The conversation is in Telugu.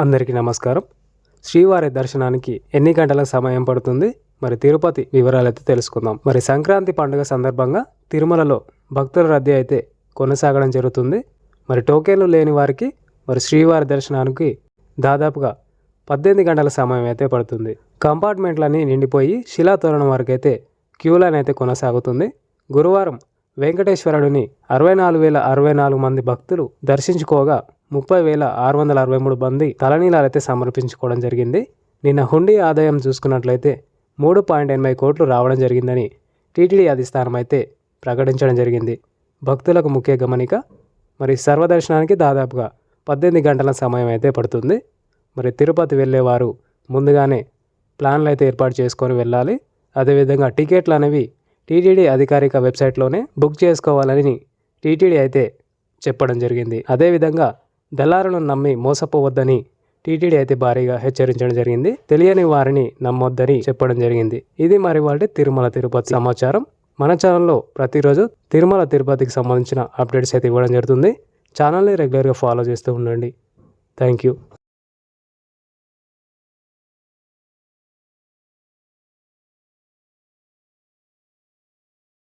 అందరికీ నమస్కారం. శ్రీవారి దర్శనానికి ఎన్ని గంటల సమయం పడుతుంది? మరి తిరుపతి వివరాలు అయితే తెలుసుకుందాం. మరి సంక్రాంతి పండుగ సందర్భంగా తిరుమలలో భక్తుల రద్దీ అయితే కొనసాగడం జరుగుతుంది. మరి టోకెన్లు లేని వారికి మరి శ్రీవారి దర్శనానికి దాదాపుగా పద్దెనిమిది గంటల సమయం అయితే పడుతుంది. కంపార్ట్మెంట్లన్నీ నిండిపోయి శిలాతోరణం వరకు అయితే క్యూ లైన్ అయితే కొనసాగుతుంది. గురువారం వెంకటేశ్వరుడిని అరవై నాలుగు వేల అరవై నాలుగు మంది భక్తులు దర్శించుకోగా ముప్పై వేల ఆరు వందల అరవై మూడు మంది తలనీలాలైతే సమర్పించుకోవడం జరిగింది. నిన్న హుండీ ఆదాయం చూసుకున్నట్లయితే మూడు పాయింట్ ఎనభై కోట్లు రావడం జరిగిందని టీటీడీ అధిష్టానం అయితే ప్రకటించడం జరిగింది. భక్తులకు ముఖ్య గమనిక మరి సర్వదర్శనానికి దాదాపుగా పద్దెనిమిది గంటల సమయం అయితే పడుతుంది. మరి తిరుపతి వెళ్ళేవారు ముందుగానే ప్లాన్లు అయితే ఏర్పాటు చేసుకొని వెళ్ళాలి. అదేవిధంగా టికెట్లు అనేవి టీటీడీ అధికారిక వెబ్సైట్లోనే బుక్ చేసుకోవాలని టీటీడీ అయితే చెప్పడం జరిగింది. అదేవిధంగా దళారులను నమ్మి మోసపోవద్దని టీటీడీ అయితే భారీగా హెచ్చరించడం జరిగింది. తెలియని వారిని నమ్మొద్దని చెప్పడం జరిగింది. ఇది మరి వాళ్ళ తిరుమల తిరుపతి సమాచారం. మన ఛానల్లో ప్రతిరోజు తిరుమల తిరుపతికి సంబంధించిన అప్డేట్స్ అయితే ఇవ్వడం జరుగుతుంది. ఛానల్ని రెగ్యులర్గా ఫాలో చేస్తూ ఉండండి. Thank you